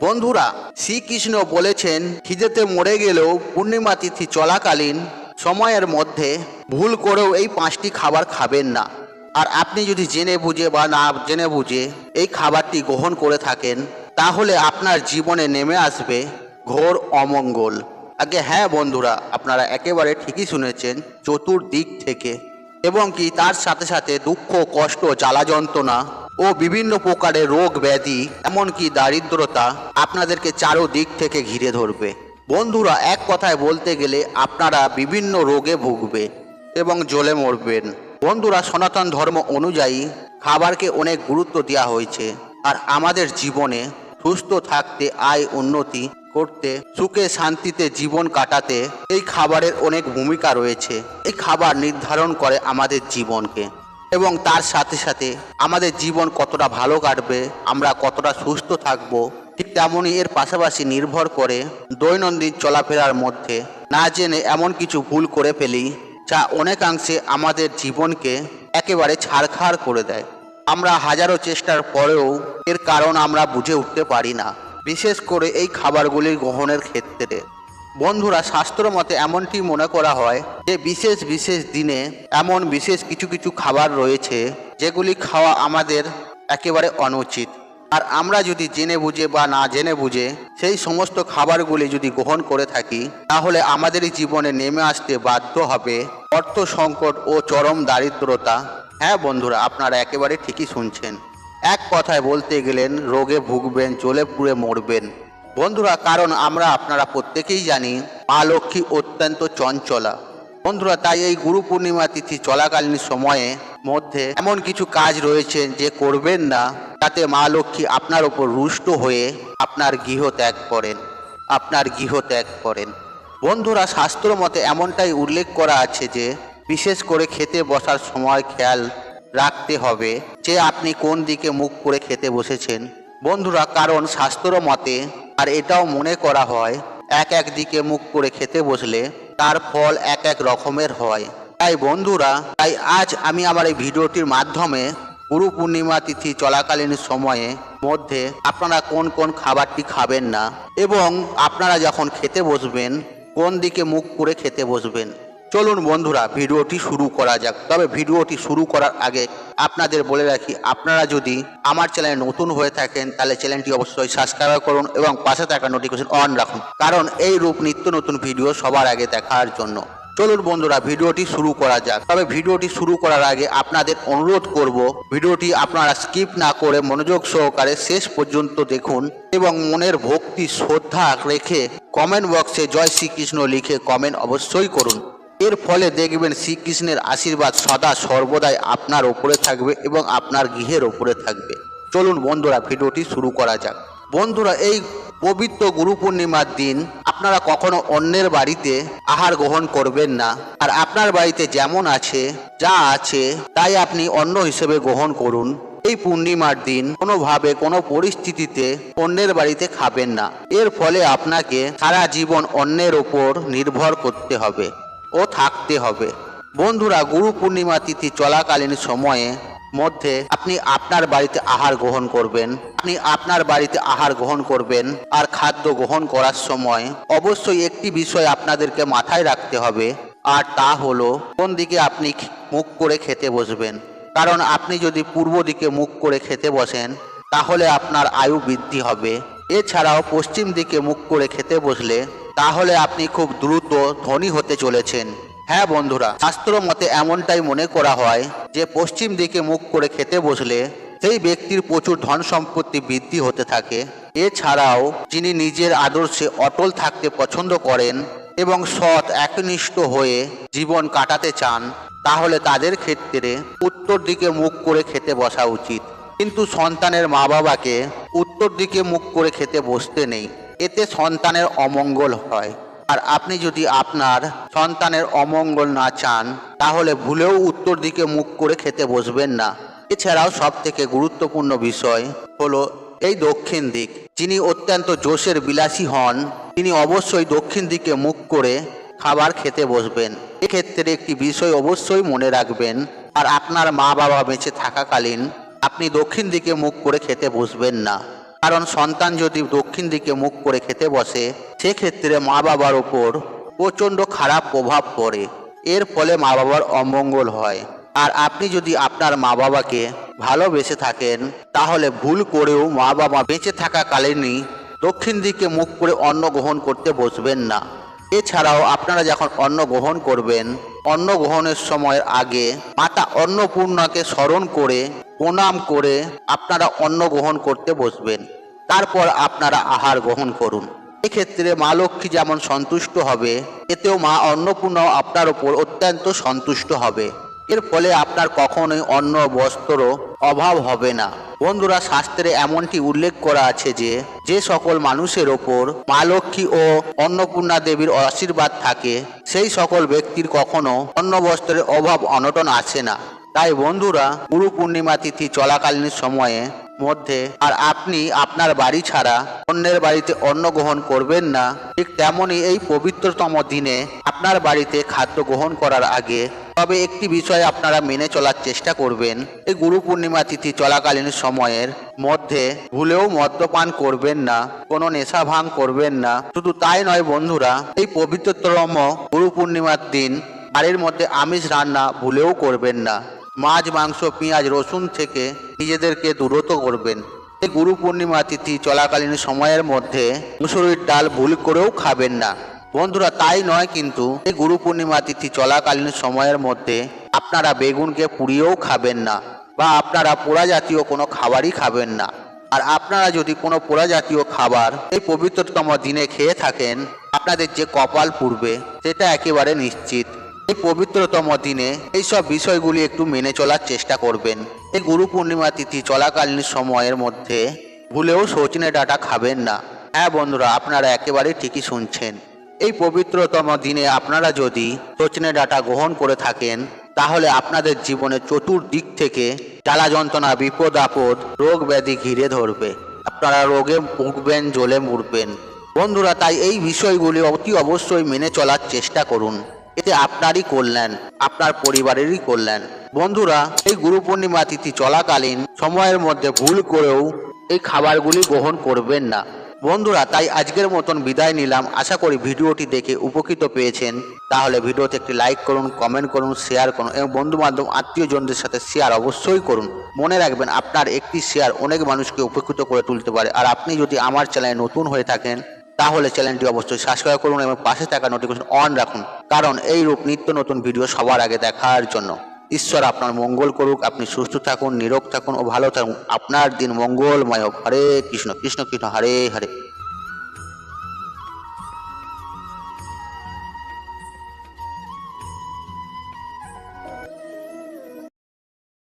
বন্ধুরা, শ্রীকৃষ্ণ বলেছেন, খিদেতে মরে গেলেও পূর্ণিমা তিথি চলাকালীন সময়ের মধ্যে ভুল করেও এই পাঁচটি খাবার খাবেন না। আর আপনি যদি জেনে বুঝে বা না জেনে বুঝে এই খাবারটি গ্রহণ করে থাকেন, তাহলে আপনার জীবনে নেমে আসবে ঘোর অমঙ্গল। আগে হ্যাঁ বন্ধুরা, আপনারা একেবারে ঠিকই শুনেছেন চতুর্দিক থেকে। এবং কি তার সাথে সাথে দুঃখ, কষ্ট, জ্বালা যন্ত্রণা ও বিভিন্ন প্রকারের রোগ ব্যাধি, এমনকি দারিদ্রতা আপনাদেরকে চারো দিক থেকে ঘিরে ধরবে। বন্ধুরা, এক কথায় বলতে গেলে আপনারা বিভিন্ন রোগে ভুগবে এবং জ্বলে মরবেন। বন্ধুরা, সনাতন ধর্ম অনুযায়ী খাবারকে অনেক গুরুত্ব দেওয়া হয়েছে। আর আমাদের জীবনে সুস্থ থাকতে, আয় উন্নতি করতে, সুখে শান্তিতে জীবন কাটাতে এই খাবারের অনেক ভূমিকা রয়েছে। এই খাবার নির্ধারণ করে আমাদের জীবনকে। এবং তার সাথে সাথে আমাদের জীবন কতটা ভালো কাটবে, আমরা কতটা সুস্থ থাকব, ঠিক তেমনই এর পাশাপাশি নির্ভর করে দৈনন্দিন চলাফেরার মধ্যে না জেনে এমন কিছু ভুল করে ফেলি, যা অনেকাংশে আমাদের জীবনকে একেবারে ছাড়খাড় করে দেয়। আমরা হাজারো চেষ্টার পরেও এর কারণ আমরা বুঝে উঠতে পারি না, বিশেষ করে এই খাবারগুলির গ্রহণের ক্ষেত্রে। বন্ধুরা, শাস্ত্র মতে এমনটি মনে করা হয় যে বিশেষ বিশেষ দিনে এমন বিশেষ কিছু কিছু খাবার রয়েছে যেগুলি খাওয়া আমাদের একেবারে অনুচিত। আর আমরা যদি জেনে বুঝে বা না জেনে বুঝে সেই সমস্ত খাবারগুলি যদি গ্রহণ করে থাকি, তাহলে আমাদেরই জীবনে নেমে আসতে বাধ্য হবে অর্থ সংকট ও চরম দারিদ্রতা। হ্যাঁ বন্ধুরা, আপনারা একেবারে ঠিকই শুনছেন। এক কথায় বলতে গেলেন, রোগে ভুগবেন, চলে পুড়ে মরবেন। বন্ধুরা, কারণ আমরা আপনারা প্রত্যেকেই জানি, মা লক্ষ্মী অত্যন্ত চঞ্চলা। বন্ধুরা, তাই এই গুরু পূর্ণিমা তিথি চলাকালীন সময়ে মধ্যে এমন কিছু কাজ রয়েছে যে করবেন না তাতে মা লক্ষ্মী আপনার ওপর রুষ্ট হয়ে আপনার গৃহ ত্যাগ করেন, আপনার গৃহ ত্যাগ করেন। বন্ধুরা, শাস্ত্র মতে এমনটাই উল্লেখ করা আছে যে, বিশেষ করে খেতে বসার সময় খেয়াল রাখতে হবে যে, আপনি কোন দিকে মুখ করে খেতে বসেছেন। বন্ধুরা, কারণ শাস্ত্র মতে আর এটাও মনে করা হয়, এক এক দিকে মুখ করে খেতে বসলে তার ফল এক এক রকমের হয়। তাই বন্ধুরা, তাই আজ আমি আমার এই ভিডিওটির মাধ্যমে গুরু পূর্ণিমা তিথি চলাকালীন সময়ে মধ্যে আপনারা কোন কোন খাবারটি খাবেন না এবং আপনারা যখন খেতে বসবেন, কোন দিকে মুখ করে খেতে বসবেন? চলুন বন্ধুরা, ভিডিওটি শুরু করা যাক। তবে ভিডিওটি শুরু করার আগে আপনাদের বলে রাখি, আপনারা যদি আমার চ্যানেলে নতুন হয়ে থাকেন, তাহলে চ্যানেলটি অবশ্যই সাবস্ক্রাইব করুন এবং পাশে থাকা নোটিফিকেশন অন রাখুন। কারণ এই রূপ নিত্য নতুন ভিডিও সবার আগে দেখার জন্য। চলুন বন্ধুরা, ভিডিওটি শুরু করা যাক। তবে ভিডিওটি শুরু করার আগে আপনাদের অনুরোধ করব, ভিডিওটি আপনারা স্কিপ না করে মনোযোগ সহকারে শেষ পর্যন্ত দেখুন এবং মনের ভক্তি, শ্রদ্ধা রেখে কমেন্ট বক্সে জয় শ্রীকৃষ্ণ লিখে কমেন্ট অবশ্যই করুন। এর ফলে দেখবেন শ্রীকৃষ্ণের আশীর্বাদ সদা সর্বদাই আপনার ওপরে থাকবে এবং আপনার গৃহের ওপরে থাকবে। চলুন বন্ধুরা, ভিডিওটি শুরু করা যাক। বন্ধুরা, এই পবিত্র গুরু পূর্ণিমার দিন আপনারা কখনো অন্যের বাড়িতে আহার গ্রহণ করবেন না। আর আপনার বাড়িতে যেমন আছে, যা আছে, তাই আপনি অন্ন হিসেবে গ্রহণ করুন। এই পূর্ণিমার দিন কোনোভাবে, কোনো পরিস্থিতিতে অন্যের বাড়িতে খাবেন না। এর ফলে আপনাকে সারা জীবন অন্যের ওপর নির্ভর করতে হবে। ও থাকতে হবে। বন্ধুরা, গুরু পূর্ণিমা তিথি চলাকালীন সময়ে মধ্যে আপনি আপনার বাড়িতে আহার গ্রহণ করবেন। আপনি আপনার বাড়িতে আহার গ্রহণ করবেন আর খাদ্য গ্রহণ করার সময় অবশ্যই একটি বিষয় আপনাদেরকে মাথায় রাখতে হবে, আর তা হলো কোন দিকে আপনি মুখ করে খেতে বসবেন। কারণ আপনি যদি পূর্ব দিকে মুখ করে খেতে বসেন, তাহলে আপনার আয়ু বৃদ্ধি হবে। এছাড়াও পশ্চিম দিকে মুখ করে খেতে বসলে তাহলে আপনি খুব দ্রুত ধনী হতে চলেছেন। হ্যাঁ বন্ধুরা, শাস্ত্র মতে এমনটাই মনে করা হয় যে, পশ্চিম দিকে মুখ করে খেতে বসলে সেই ব্যক্তির প্রচুর ধন সম্পত্তি বৃদ্ধি হতে থাকে। এছাড়াও যিনি নিজের আদর্শে অটল থাকতে পছন্দ করেন এবং সৎ, একনিষ্ঠ হয়ে জীবন কাটাতে চান, তাহলে তাদের ক্ষেত্রে উত্তর দিকে মুখ করে খেতে বসা উচিত। কিন্তু সন্তানের মা বাবাকে উত্তর দিকে মুখ করে খেতে বসতে নেই। এতে সন্তানের অমঙ্গল হয়। আর আপনি যদি আপনার সন্তানের অমঙ্গল না চান, তাহলে ভুলেও উত্তর দিকে মুখ করে খেতে বসবেন না। এছাড়াও সব থেকে গুরুত্বপূর্ণ বিষয় হলো এই দক্ষিণ দিক। যিনি অত্যন্ত জোশের বিলাসী হন, তিনি অবশ্যই দক্ষিণ দিকে মুখ করে খাবার খেতে বসবেন। এক্ষেত্রে একটি বিষয় অবশ্যই মনে রাখবেন, আর আপনার মা বাবা বেঁচে থাকাকালীন আপনি দক্ষিণ দিকে মুখ করে খেতে বসবেন না। কারণ সন্তান যদি দক্ষিণ দিকে মুখ করে খেতে বসে, সেক্ষেত্রে মা বাবার ওপর প্রচণ্ড খারাপ প্রভাব পড়ে। এর ফলে মা বাবার অমঙ্গল হয়। আর আপনি যদি আপনার মা বাবাকে ভালোবেসে থাকেন, তাহলে ভুল করেও মা বাবা বেঁচে থাকাকালীনই দক্ষিণ দিকে মুখ করে অন্ন গ্রহণ করতে বসবেন না। এছাড়াও আপনারা যখন অন্ন গ্রহণ করবেন, অন্ন গ্রহণের সময়ের আগে মাতা অন্নপূর্ণাকে স্মরণ করে প্রণাম করে আপনারা অন্ন গ্রহণ করতে বসবেন। তারপর আপনারা আহার গ্রহণ করুন। এক্ষেত্রে মা লক্ষ্মী যেমন সন্তুষ্ট হবে, এতেও মা অন্নপূর্ণাও আপনার ওপর অত্যন্ত সন্তুষ্ট হবে। এর ফলে আপনার কখনোই অন্ন বস্ত্র অভাব হবে না। বন্ধুরা, শাস্ত্রে এমনটি উল্লেখ করা আছে যে যে সকল মানুষের ওপর মা লক্ষ্মী ও অন্নপূর্ণা দেবীর আশীর্বাদ থাকে, সেই সকল ব্যক্তির কখনো অন্ন, বস্ত্রের অভাব অনটন আসে না। তাই বন্ধুরা গুরু পূর্ণিমা তিথি চলাকালীন সময়ে মধ্যে আর আপনি আপনার বাড়ি ছাড়া অন্যের বাড়িতে অন্ন গ্রহণ করবেন না, ঠিক তেমনই এই পবিত্রতম দিনে আপনার বাড়িতে খাদ্য গ্রহণ করার আগে তবে একটি বিষয় আপনারা মেনে চলার চেষ্টা করবেন। এই গুরু পূর্ণিমা তিথি চলাকালীন সময়ের মধ্যে ভুলেও মদ্যপান করবেন না, কোনো নেশা ভাঙ করবেন না। শুধু তাই নয় বন্ধুরা, এই পবিত্রতম গুরু পূর্ণিমার দিন বাড়ির মধ্যে আমিষ রান্না ভুলেও করবেন না। মাছ, মাংস, পেঁয়াজ, রসুন থেকে নিজেদেরকে দূরত করবেন। এই গুরু পূর্ণিমা তিথি চলাকালীন সময়ের মধ্যে মুসুরির ডাল ভুল করেও খাবেন না। বন্ধুরা, তাই নয় কিন্তু এই গুরু পূর্ণিমা তিথি চলাকালীন সময়ের মধ্যে আপনারা বেগুনকে পুড়িয়েও খাবেন না বা আপনারা পোড়া জাতীয় কোনো খাবারই খাবেন না। আর আপনারা যদি কোনো পোড়া জাতীয় খাবার এই পবিত্রতম দিনে খেয়ে থাকেন, আপনাদের যে কপাল পুড়বে, সেটা একেবারে নিশ্চিত। এই পবিত্রতম দিনে এইসব বিষয়গুলি একটু মেনে চলার চেষ্টা করবেন। এই গুরু পূর্ণিমা তিথি চলাকালীন সময়ের মধ্যে ভুলেও সজনে ডাটা খাবেন না। হ্যাঁ বন্ধুরা, আপনারা একেবারে ঠিকই শুনছেন। এই পবিত্রতম দিনে আপনারা যদি সজনে ডাটা গ্রহণ করে থাকেন, তাহলে আপনাদের জীবনে চতুর্দিক থেকে জ্বালা যন্ত্রণা, বিপদ আপদ, রোগ ব্যাধি ঘিরে ধরবে। আপনারা রোগে ভুগবেন, জ্বলে মরবেন। বন্ধুরা, তাই এই বিষয়গুলি অতি অবশ্যই মেনে চলার চেষ্টা করুন। এতে আপনারই কল্যাণ, আপনার পরিবারেরই কল্যাণ। বন্ধুরা, এই গুরু পূর্ণিমা তিথি চলাকালীন সময়ের মধ্যে ভুল করেও এই খাবারগুলি গ্রহণ করবেন না। বন্ধুরা, তাই আজকের মতন বিদায় নিলাম। আশা করি ভিডিওটি দেখে উপকৃত পেয়েছেন। তাহলে ভিডিওতে একটি লাইক করুন, কমেন্ট করুন, শেয়ার করুন এবং বন্ধু বান্ধব আত্মীয়জনদের সাথে শেয়ার অবশ্যই করুন। মনে রাখবেন, আপনার একটি শেয়ার অনেক মানুষকে উপকৃত করে তুলতে পারে। আর আপনি যদি আমার চ্যানেলে নতুন হয়ে থাকেন তাহলে চ্যানেলটি অবশ্যই সাবস্ক্রাইব করুন এবং পাশে থাকা নোটিফিকেশন অন রাখুন। কারণ এই রূপ নিত্য নতুন ভিডিও সবার আগে দেখার জন্য। ঈশ্বর আপনার মঙ্গল করুক, আপনি সুস্থ থাকুন, নিরোগ থাকুন ও ভালো থাকুন। আপনার দিন মঙ্গলময় হোক। হরে কৃষ্ণ কৃষ্ণ কৃষ্ণ, হরে হরে।